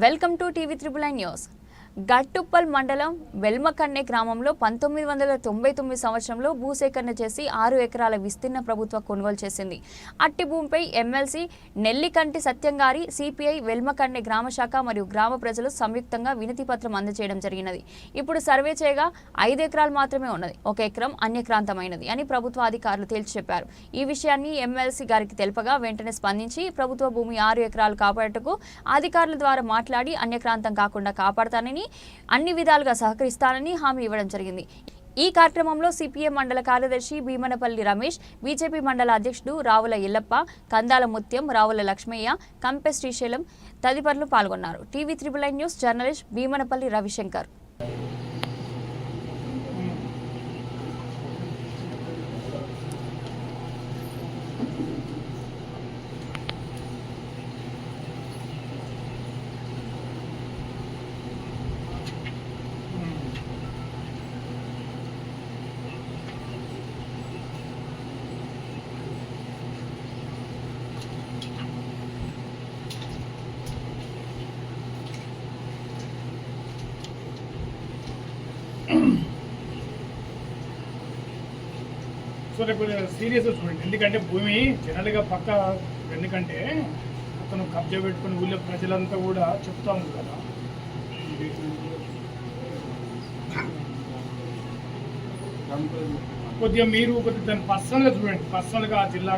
Welcome to TV triple nine news. Gattuppal మండలం వెల్మకన్నె గ్రామంలో పంతొమ్మిది వందల తొంభై తొమ్మిది సంవత్సరంలో భూసేకరణ చేసి ఆరు ఎకరాల విస్తీర్ణ ప్రభుత్వ కొనుగోలు చేసింది. అట్టి భూమిపై ఎమ్మెల్సీ నెల్లికంటి సత్యంగారి సిపిఐ వెల్మకన్నె గ్రామ శాఖ మరియు గ్రామ ప్రజలు సంయుక్తంగా వినతి పత్రం అందజేయడం జరిగినది. ఇప్పుడు సర్వే చేయగా ఐదు ఎకరాలు మాత్రమే ఉన్నది. ఒక ఎకరం అన్యక్రాంతమైనది అని ప్రభుత్వ అధికారులు తేల్చి చెప్పారు. ఈ విషయాన్ని ఎమ్మెల్సీ గారికి తెలుపగా వెంటనే స్పందించి ప్రభుత్వ భూమి ఆరు ఎకరాలు కాపాడటకు అధికారుల ద్వారా మాట్లాడి అన్యక్రాంతం కాకుండా కాపాడతానని అన్ని విధాలుగా సహకరిస్తానని హామీ ఇవ్వడం జరిగింది. ఈ కార్యక్రమంలో సిపిఎం మండల కార్యదర్శి భీమనపల్లి రమేష్ బీజేపీ మండల అధ్యక్షుడు రావుల ఎల్లప్ప కందాల ముత్యం రావుల లక్ష్మయ్య కంపె శ్రీశైలం తదితరులు పాల్గొన్నారు. TV triple nine news journalist Bheemanapalli Ravishankar. So రేపు సీరియస్ చూడండి. ఎందుకంటే భూమి జనరల్గా పక్క ఎందుకంటే అతను కబ్జా పెట్టుకుని ఊళ్ళో ప్రజలంతా కూడా చెప్తా ఉంది కదా. కొద్దిగా మీరు కొద్దిగా దాన్ని పర్సనల్గా చూడండి. పర్సనల్గా ఆ జిల్లా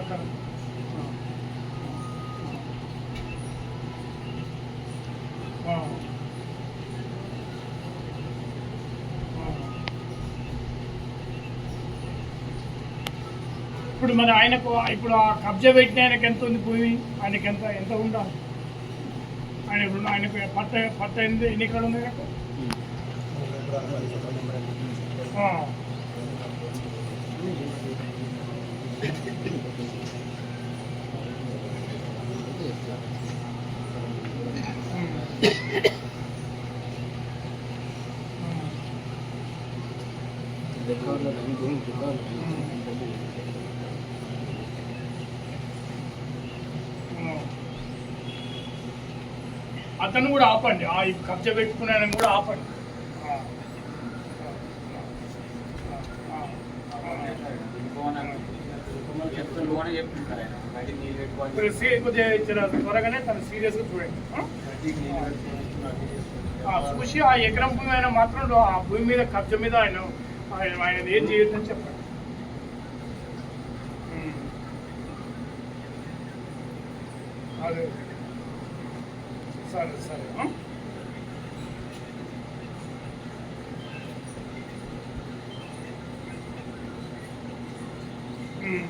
Wow. ఇప్పుడు మరి ఆయనకు ఇప్పుడు ఆ కబ్జా పెట్టిన ఆయనకు ఎంత ఉంది భూమి ఆయనకి ఎంత ఎంత ఉండాలి ఆయన ఇప్పుడు ఆయనకు పట్ట పట్ట ఎనిమిది ఎన్ని ఎకరాలు ఉంది ఆయనకు ఆ. రికార్డు అతను కూడా ఆపండి. ఆ కబ్జ కబ్జా పెట్టుకునే ఆయన కూడా ఆపండి. త్వరగానే తను సీరియస్గా చూడండి. ఆ? చూసి ఆ ఎకరం భూమి ఆయన మాత్రం ఆ భూమి మీద కబ్జ మీద ఆయన ఆయన ఆయన ఏం చేయొద్దని చెప్పండి. అదే. సరే సరే ఆ? ఉమ్.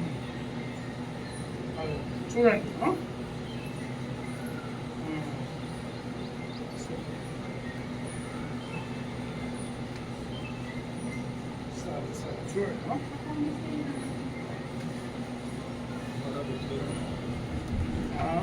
అదే చూడండి ఆ? ఉమ్. సరే సరే చూడండి ఆ? ఆ.